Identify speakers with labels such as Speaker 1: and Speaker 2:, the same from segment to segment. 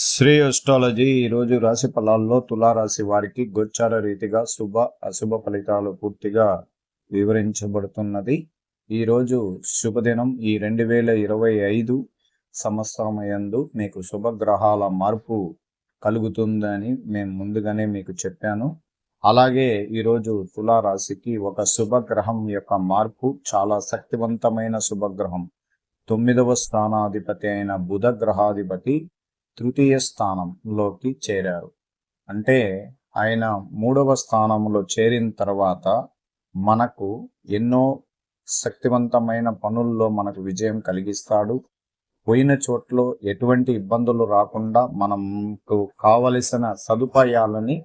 Speaker 1: Shri astrology ఈరోజు రాశి ఫలాల్లో తులారాశి వారికి గోచార రీతిగా శుభ అశుభ ఫలితాలు పూర్తిగా వివరించబడుతున్నది. ఈరోజు శుభదినం. ఈ రెండు వేల ఇరవై ఐదు సంవత్సరమయందు మీకు శుభగ్రహాల మార్పు కలుగుతుందని మేము ముందుగానే మీకు చెప్పాను. అలాగే ఈరోజు తులారాశికి ఒక శుభగ్రహం యొక్క మార్పు చాలా శక్తివంతమైన శుభగ్రహం. తొమ్మిదవ స్థానాధిపతి అయిన బుధ గ్రహాధిపతి తృతీయ స్థానంలోకి చేరారు. అంటే ఆయన మూడవ స్థానంలో చేరిన తర్వాత మనకు ఎన్నో శక్తివంతమైన పనుల్లో మనకు విజయం కలిగిస్తాడు. పోయిన చోట్ల ఎటువంటి ఇబ్బందులు రాకుండా మనకు కావలసిన సదుపాయాలని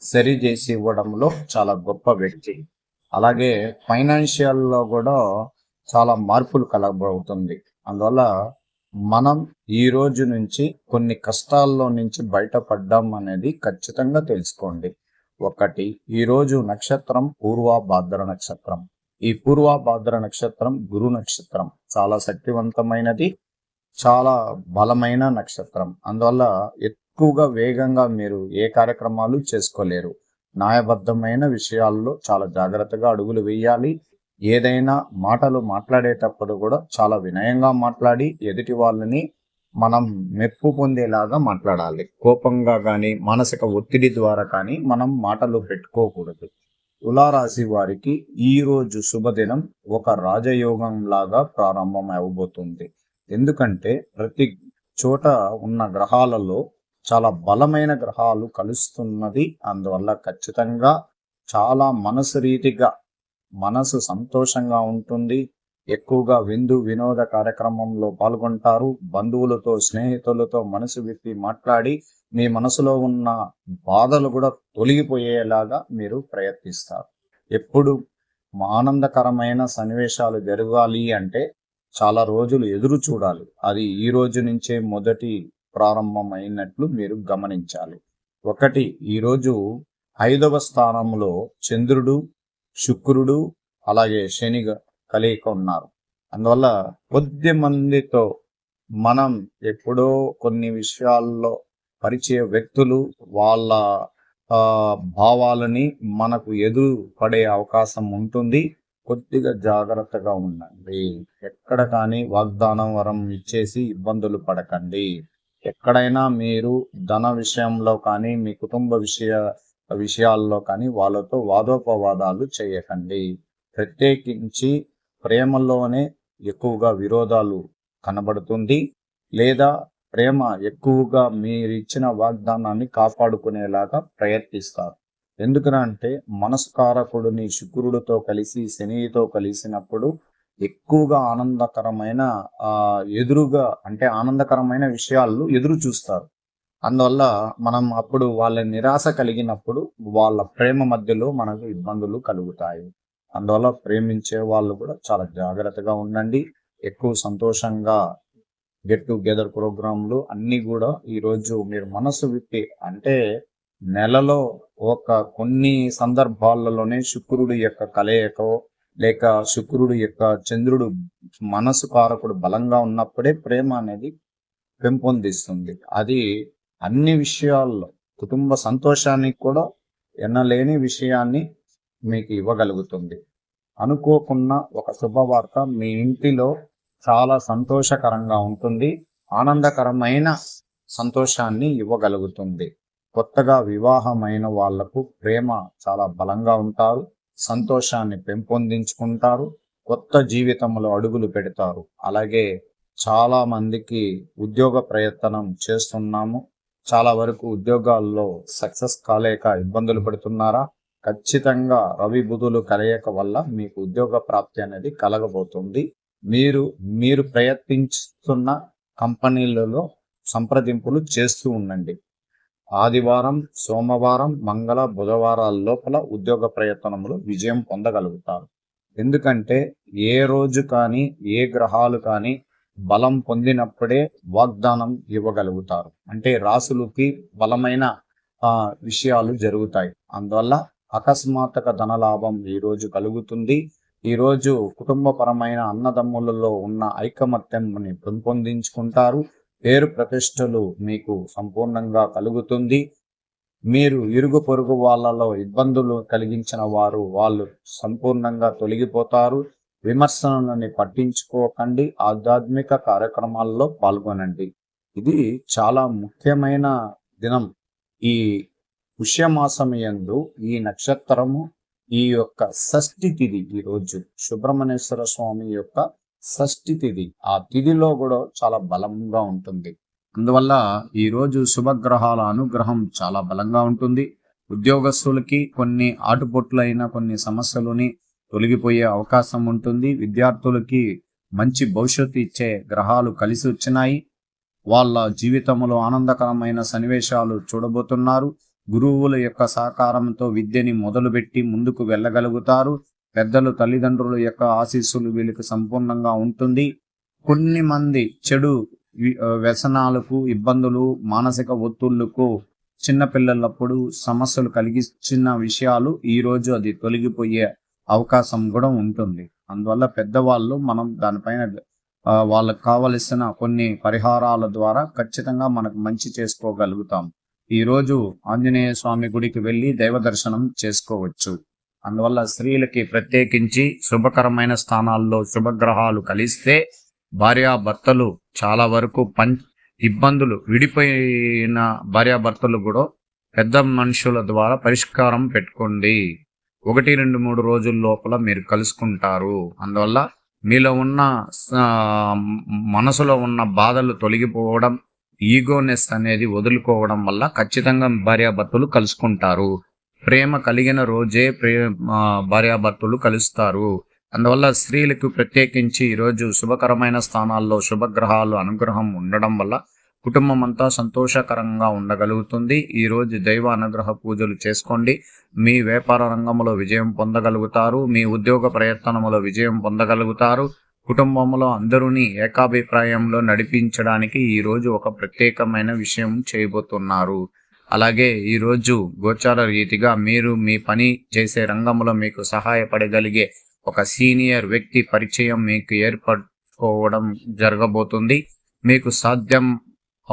Speaker 1: సరిచేసి ఇవ్వడంలో చాలా గొప్ప వ్యక్తి. అలాగే ఫైనాన్షియల్లో కూడా చాలా మార్పులు కలగబోతుంది. అందువల్ల మనం ఈ రోజు నుంచి కొన్ని కష్టాల్లో నుంచి బయటపడ్డాం అనేది ఖచ్చితంగా తెలుసుకోండి. ఒకటి ఈ రోజు నక్షత్రం పూర్వభాద్ర నక్షత్రం. ఈ పూర్వభాద్ర నక్షత్రం గురు నక్షత్రం. చాలా శక్తివంతమైనది చాలా బలమైన నక్షత్రం. అందువల్ల ఎక్కువగా వేగంగా మీరు ఏ కార్యక్రమాలు చేసుకోలేరు. న్యాయబద్ధమైన విషయాల్లో చాలా జాగ్రత్తగా అడుగులు వేయాలి. ఏదైనా మాటలు మాట్లాడేటప్పుడు కూడా చాలా వినయంగా మాట్లాడి ఎదుటి వాళ్ళని మనం మెప్పు పొందేలాగా మాట్లాడాలి. కోపంగా కానీ మానసిక ఒత్తిడి ద్వారా కానీ మనం మాటలు పెట్టుకోకూడదు. తులారాశి వారికి ఈ రోజు శుభదినం ఒక రాజయోగం లాగా ప్రారంభం అవబోతుంది. ఎందుకంటే ప్రతి చోట ఉన్న గ్రహాలలో చాలా బలమైన గ్రహాలు కలుస్తున్నది. అందువల్ల ఖచ్చితంగా చాలా మనసు రీతిగా మనసు సంతోషంగా ఉంటుంది. ఎక్కువగా విందు వినోద కార్యక్రమంలో పాల్గొంటారు. బంధువులతో స్నేహితులతో మనసు విప్పి మాట్లాడి మీ మనసులో ఉన్న బాధలు కూడా తొలగిపోయేలాగా మీరు ప్రయత్నిస్తారు. ఎప్పుడు ఆనందకరమైన సన్నివేశాలు జరగాలి అంటే చాలా రోజులు ఎదురు చూడాలి. అది ఈ రోజు నుంచే మొదటి ప్రారంభమైనట్లు మీరు గమనించాలి. ఒకటి ఈరోజు ఐదవ స్థానంలో చంద్రుడు శుక్రుడు అలాగే శని కలిగి ఉన్నారు. అందువల్ల కొద్ది మందితో మనం ఎప్పుడో కొన్ని విషయాల్లో పరిచయ వ్యక్తులు వాళ్ళ భావాలని మనకు ఎదురు పడే అవకాశం ఉంటుంది. కొద్దిగా జాగ్రత్తగా ఉండండి. ఎక్కడ కానీ వాగ్దానం వరం ఇచ్చేసి ఇబ్బందులు పడకండి. ఎక్కడైనా మీరు ధన విషయంలో కానీ మీ కుటుంబ విషయ విషయాల్లో కానీ వాళ్ళతో వాదోపవాదాలు చేయకండి. ప్రత్యేకించి ప్రేమలోనే ఎక్కువగా విరోధాలు కనబడుతుంది. లేదా ప్రేమ ఎక్కువగా మీరు ఇచ్చిన వాగ్దానాన్ని కాపాడుకునేలాగా ప్రయత్నిస్తారు. ఎందుకనంటే మనస్కారకుడిని శుక్రుడితో కలిసి శనితో కలిసినప్పుడు ఎక్కువగా ఆనందకరమైన ఎదురుగా అంటే ఆనందకరమైన విషయాలు ఎదురు చూస్తారు అందువల్ల మనం అప్పుడు వాళ్ళ నిరాశ కలిగినప్పుడు వాళ్ళ ప్రేమ మధ్యలో మనకు ఇబ్బందులు కలుగుతాయి. అందువల్ల ప్రేమించే వాళ్ళు కూడా చాలా జాగ్రత్తగా ఉండండి. ఎక్కువ సంతోషంగా గెట్ టుగెదర్ ప్రోగ్రాంలు అన్నీ కూడా ఈరోజు మీరు మనసు విప్పి అంటే నెలలో ఒక కొన్ని సందర్భాలలోనే శుక్రుడు యొక్క కలయికో లేక శుక్రుడు యొక్క చంద్రుడు మనసు కారకుడు బలంగా ఉన్నప్పుడే ప్రేమ అనేది పెంపొందిస్తుంది. అది అన్ని విషయాల్లో కుటుంబ సంతోషానికి కూడా ఎన్నలేని విషయాన్ని మీకు ఇవ్వగలుగుతుంది. అనుకోకున్న ఒక శుభవార్త మీ ఇంటిలో చాలా సంతోషకరంగా ఉంటుంది. ఆనందకరమైన సంతోషాన్ని ఇవ్వగలుగుతుంది. కొత్తగా వివాహమైన వాళ్ళకు ప్రేమ చాలా బలంగా ఉంటారు. సంతోషాన్ని పెంపొందించుకుంటారు. కొత్త జీవితంలో అడుగులు పెడతారు. అలాగే చాలా మందికి ఉద్యోగ ప్రయత్నం చేస్తున్నాము. చాలా వరకు ఉద్యోగాల్లో సక్సెస్ కాలేక ఇబ్బందులు పడుతున్నారా? ఖచ్చితంగా రవి బుధులు కలయిక వల్ల మీకు ఉద్యోగ ప్రాప్తి అనేది కలగబోతుంది. మీరు మీరు ప్రయత్నిస్తున్న కంపెనీలలో సంప్రదింపులు చేస్తూ ఉండండి. ఆదివారం సోమవారం మంగళ బుధవారాల లోపల ఉద్యోగ ప్రయత్నములు విజయం పొందగలుగుతారు. ఎందుకంటే ఏ రోజు కానీ ఏ గ్రహాలు కానీ బలం పొందినప్పుడే వాగ్దానం ఇవ్వగలుగుతారు. అంటే రాసులకి బలమైన విషయాలు జరుగుతాయి. అందువల్ల అకస్మాత్తుక ధనలాభం ఈరోజు కలుగుతుంది. ఈరోజు కుటుంబపరమైన అన్నదమ్ములలో ఉన్న ఐకమత్యంని పెంపొందించుకుంటారు. పేరు ప్రతిష్టలు మీకు సంపూర్ణంగా కలుగుతుంది. మీరు ఇరుగు పొరుగు వాళ్ళలో ఇబ్బందులు కలిగించిన వారు వాళ్ళు సంపూర్ణంగా తొలగిపోతారు. విమర్శనల్ని పట్టించుకోకండి. ఆధ్యాత్మిక కార్యక్రమాల్లో పాల్గొనండి. ఇది చాలా ముఖ్యమైన దినం. ఈ పుష్యమాసమయందు ఈ నక్షత్రము ఈ యొక్క షష్ఠి తిథి ఈ రోజు సుబ్రహ్మణ్యేశ్వర స్వామి యొక్క షష్ఠి తిథి ఆ తిథిలో కూడా చాలా బలంగా ఉంటుంది. అందువల్ల ఈ రోజు శుభగ్రహాల అనుగ్రహం చాలా బలంగా ఉంటుంది. ఉద్యోగస్తులకి కొన్ని ఆటుపోట్లైన కొన్ని సమస్యలని తొలగిపోయే అవకాశం ఉంటుంది. విద్యార్థులకి మంచి భవిష్యత్తు ఇచ్చే గ్రహాలు కలిసి వచ్చినాయి. వాళ్ళ జీవితంలో ఆనందకరమైన సన్నివేశాలు చూడబోతున్నారు. గురువుల యొక్క సహకారంతో విద్యని మొదలుపెట్టి ముందుకు వెళ్ళగలుగుతారు. పెద్దలు తల్లిదండ్రుల యొక్క ఆశీస్సులు వీళ్ళకి సంపూర్ణంగా ఉంటుంది. కొన్ని మంది చెడు వ్యసనాలకు ఇబ్బందులు మానసిక ఒత్తుళ్ళకు చిన్నపిల్లలప్పుడు సమస్యలు కలిగించిన విషయాలు ఈ రోజు అది తొలగిపోయే అవకాశం కూడా ఉంటుంది. అందువల్ల పెద్దవాళ్ళు మనం దానిపైన వాళ్ళకు కావలసిన కొన్ని పరిహారాల ద్వారా ఖచ్చితంగా మనకు మంచి చేసుకోగలుగుతాం. ఈ రోజు ఆంజనేయ స్వామి గుడికి వెళ్ళి దైవ దర్శనం చేసుకోవచ్చు. అందువల్ల స్త్రీలకి ప్రత్యేకించి శుభకరమైన స్థానాల్లో శుభగ్రహాలు కలిస్తే భార్యాభర్తలు చాలా వరకు పం ఇబ్బందులు విడిపోయిన భార్యాభర్తలు కూడా పెద్ద మనుషుల ద్వారా పరిష్కారం పెట్టుకోండి. ఒకటి రెండు మూడు రోజుల లోపల మీరు కలుసుకుంటారు. అందువల్ల మీలో ఉన్న మనసులో ఉన్న బాధలు తొలగిపోవడం ఈగోనెస్ అనేది వదులుకోవడం వల్ల ఖచ్చితంగా భార్యాభర్తలు కలుసుకుంటారు. ప్రేమ కలిగిన రోజే ప్రే భార్యాభర్తలు కలుస్తారు. అందువల్ల స్త్రీలకు ప్రత్యేకించి ఈరోజు శుభకరమైన స్థానాల్లో శుభగ్రహాలు అనుగ్రహం ఉండడం వల్ల కుటుంబం అంతా సంతోషకరంగా ఉండగలుగుతుంది. ఈరోజు దైవ అనుగ్రహ పూజలు చేసుకోండి. మీ వ్యాపార రంగంలో విజయం పొందగలుగుతారు. మీ ఉద్యోగ ప్రయత్నములో విజయం పొందగలుగుతారు. కుటుంబంలో అందరూని ఏకాభిప్రాయంలో నడిపించడానికి ఈరోజు ఒక ప్రత్యేకమైన విషయం చేయబోతున్నారు. అలాగే ఈరోజు గోచార రీతిగా మీరు మీ పని చేసే రంగంలో మీకు సహాయపడగలిగే ఒక సీనియర్ వ్యక్తి పరిచయం మీకు ఏర్పడుకోవడం జరగబోతుంది. మీకు సాధ్యం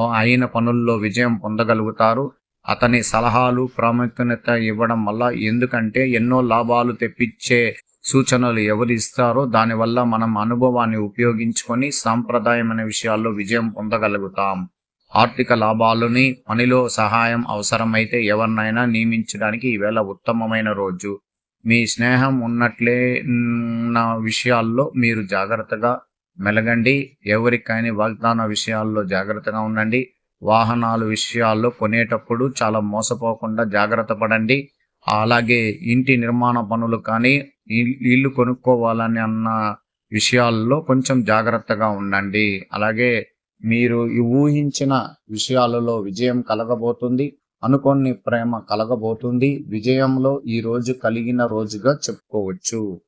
Speaker 1: ఆయన పనుల్లో విజయం పొందగలుగుతారు. అతని సలహాలు ప్రాముఖ్యత ఇవ్వడం వల్ల ఎందుకంటే ఎన్నో లాభాలు తెప్పించే సూచనలు ఎవరు ఇస్తారో దానివల్ల మనం అనుభవాన్ని ఉపయోగించుకొని సాంప్రదాయమైన విషయాల్లో విజయం పొందగలుగుతాం. ఆర్థిక లాభాలని పనిలో సహాయం అవసరమైతే ఎవరినైనా నియమించడానికి ఈవేళ ఉత్తమమైన రోజు. మీ స్నేహం ఉన్నట్లే ఉన్న విషయాల్లో మీరు జాగ్రత్తగా మెలగండి. ఎవరికైనా వాగ్దాన విషయాల్లో జాగ్రత్తగా ఉండండి. వాహనాలు విషయాల్లో కొనేటప్పుడు చాలా మోసపోకుండా జాగ్రత్త పడండి. అలాగే ఇంటి నిర్మాణ పనులు కానీ ఇల్లు కొనుక్కోవాలని అన్న విషయాల్లో కొంచెం జాగ్రత్తగా ఉండండి. అలాగే మీరు ఊహించిన విషయాలలో విజయం కలగబోతుంది. అనుకోని ప్రేమ కలగబోతుంది. విజయంలో ఈ రోజు కలిగిన రోజుగా చెప్పుకోవచ్చు.